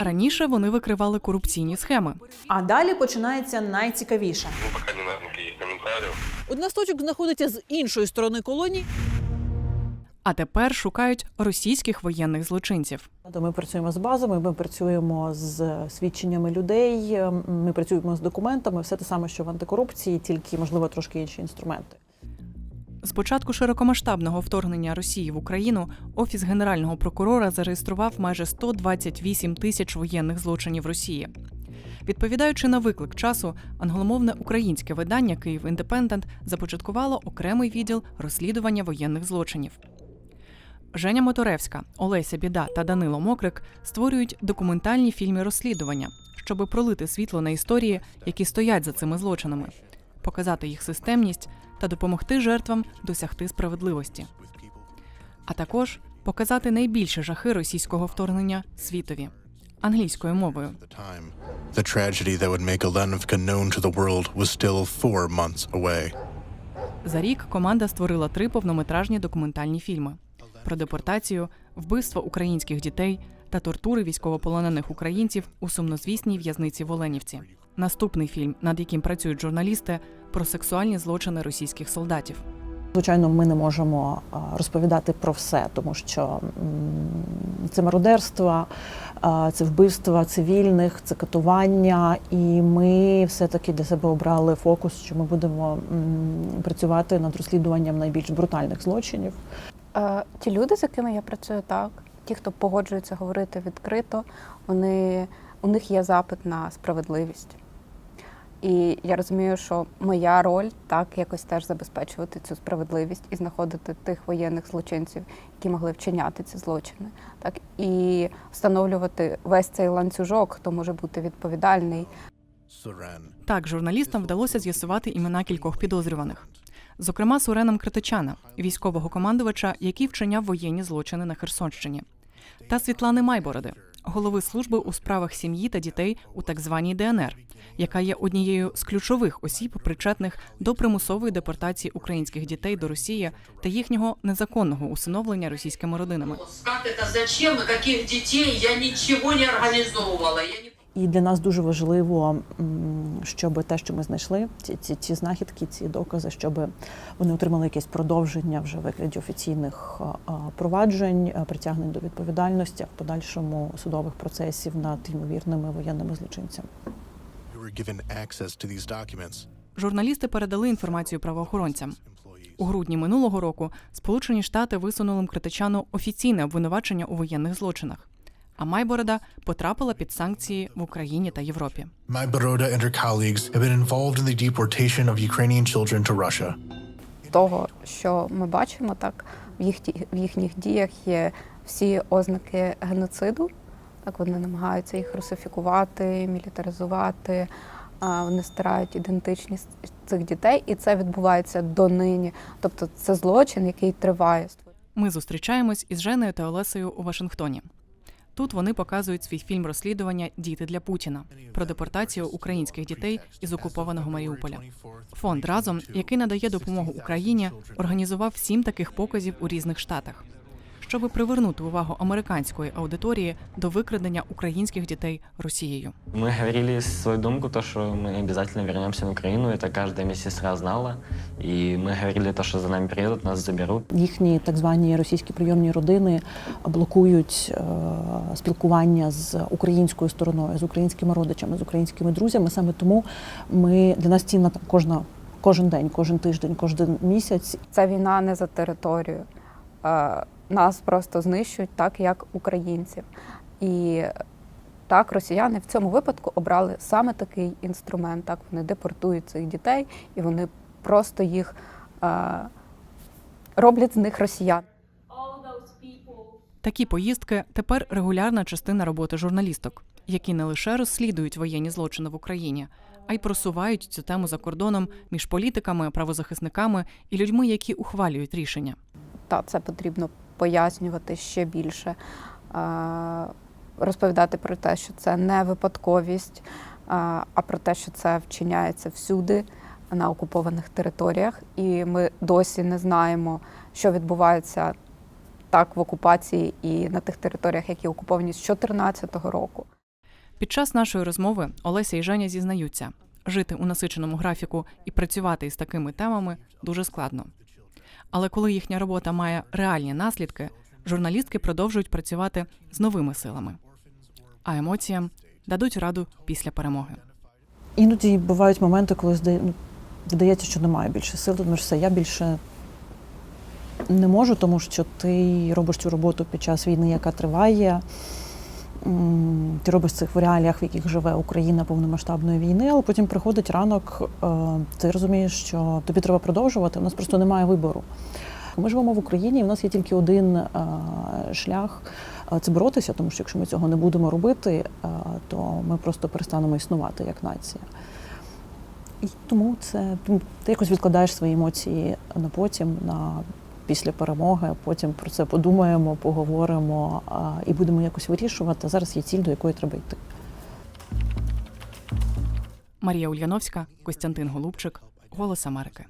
Раніше вони викривали корупційні схеми. А далі починається найцікавіше. Ну, пока не комментариев. Односточок знаходиться з іншої сторони колонії. А тепер шукають російських воєнних злочинців. Ми працюємо з базами, ми працюємо з свідченнями людей, ми працюємо з документами, все те саме, що в антикорупції, тільки можливо трошки інші інструменти. З початку широкомасштабного вторгнення Росії в Україну офіс генерального прокурора зареєстрував майже 128 тисяч воєнних злочинів Росії. Відповідаючи на виклик часу, англомовне українське видання Київ Індепендент започаткувало окремий відділ розслідування воєнних злочинів. Женя Моторевська, Олеся Біда та Данило Мокрик створюють документальні фільми розслідування, щоби пролити світло на історії, які стоять за цими злочинами, показати їх системність та допомогти жертвам досягти справедливості, а також показати найбільші жахи російського вторгнення світові англійською мовою. the. Tragedy that would make Olenovka known to the world was still four months away. За рік команда створила три повнометражні документальні фільми про депортацію, вбивство українських дітей та тортури військовополонених українців у сумнозвісній в'язниці в Оленівці. Наступний фільм, над яким працюють журналісти, про сексуальні злочини російських солдатів. Звичайно, ми не можемо розповідати про все, тому що це мародерство, це вбивства цивільних, це катування, і ми все-таки для себе обрали фокус, що ми будемо працювати над розслідуванням найбільш брутальних злочинів. Е, Ті люди, з якими я працюю, так, ті, хто погоджується говорити відкрито, вони, у них є запит на справедливість. І я розумію, що моя роль так якось теж забезпечувати цю справедливість і знаходити тих воєнних злочинців, які могли вчиняти ці злочини, так і встановлювати весь цей ланцюжок, хто може бути відповідальний. Suren. Так, журналістам вдалося з'ясувати імена кількох підозрюваних. Зокрема, Суреном Критичана, військового командувача, який вчиняв воєнні злочини на Херсонщині, та Світлани Майбороди, голови служби у справах сім'ї та дітей у так званій ДНР, яка є однією з ключових осіб, причетних до примусової депортації українських дітей до Росії та їхнього незаконного усиновлення російськими родинами. Как та зачем и дітей детей, я нічого не організовувала. Я не... І для нас дуже важливо, щоб те, що ми знайшли, ці, ці, ці знахідки, ці докази, щоб вони отримали якесь продовження вже в вигляді офіційних проваджень, притягнень до відповідальності, а в подальшому судових процесів над ймовірними воєнними злочинцями. Журналісти передали інформацію правоохоронцям. У грудні минулого року Сполучені Штати висунули Критичану офіційне обвинувачення у воєнних злочинах. А Майборода потрапила під санкції в Україні та Європі. My Baroda and her colleagues have been involved in the deportation of Ukrainian children to Russia. того, що ми бачимо, так в їх в їхніх діях є всі ознаки геноциду. Так вони намагаються їх русифікувати, мілітаризувати. Вони стирають ідентичність цих дітей, і це відбувається донині. Тобто це злочин, який триває. Ми зустрічаємось із Женою та Олесею у Вашингтоні. Тут вони показують свій фільм розслідування Діти для Путіна про депортацію українських дітей із окупованого Маріуполя. Фонд разом, який надає допомогу Україні, організував сім таких показів у різних штатах, щоби привернути увагу американської аудиторії до викрадення українських дітей Росією. Мы говорили свою думку, то, что мы обязательно вернемся на Украину. Это каждая медсестра знала. И мы говорили то, что за нами приедут, нас заберут. Їхні так звані російські прийомні родини блокують е, спілкування з українською стороною, з українськими родичами, з українськими друзями. Саме тому ми для нас цінна там кожна. Кожен день, кожен тиждень, кожен місяць. Це війна не за територію. Нас просто знищують так, як українців. І так, росіяни в цьому випадку обрали саме такий інструмент. Так, вони депортують цих дітей і вони просто їх е, роблять з них росіян. Такі поїздки тепер регулярна частина роботи журналісток, які не лише розслідують воєнні злочини в Україні, а й просувають цю тему за кордоном між політиками, правозахисниками і людьми, які ухвалюють рішення. Та це потрібно пояснювати ще більше, розповідати про те, що це не випадковість, а про те, що це вчиняється всюди на окупованих територіях, і ми досі не знаємо, що відбувається так в окупації і на тих територіях, які окуповані з 2014 року. Під час нашої розмови Олеся і Женя зізнаються, жити у насиченому графіку і працювати із такими темами дуже складно. Але коли їхня робота має реальні наслідки, журналістки продовжують працювати з новими силами. А емоціям дадуть раду після перемоги. Іноді бувають моменти, коли ну, що немає більше сил, що все, я більше не можу, тому що ти робиш цю роботу під час війни, яка триває. Ти робиш цих в реаліях, в яких живе Україна повномасштабної війни, але потім приходить ранок, е, ти розумієш, що тобі треба продовжувати, у нас просто немає вибору. Ми живемо в Україні, і в нас є тільки один е, шлях е, це боротися, тому що якщо ми цього не будемо робити, то ми просто перестанемо існувати як нація. І тому це ти якось відкладаєш свої емоції на потім, на після перемоги, потім про це подумаємо, поговоримо і будемо якось вирішувати. Зараз є ціль, до якої треба йти. Марія Ульяновська, Костянтин Голубчик, Голос Америки.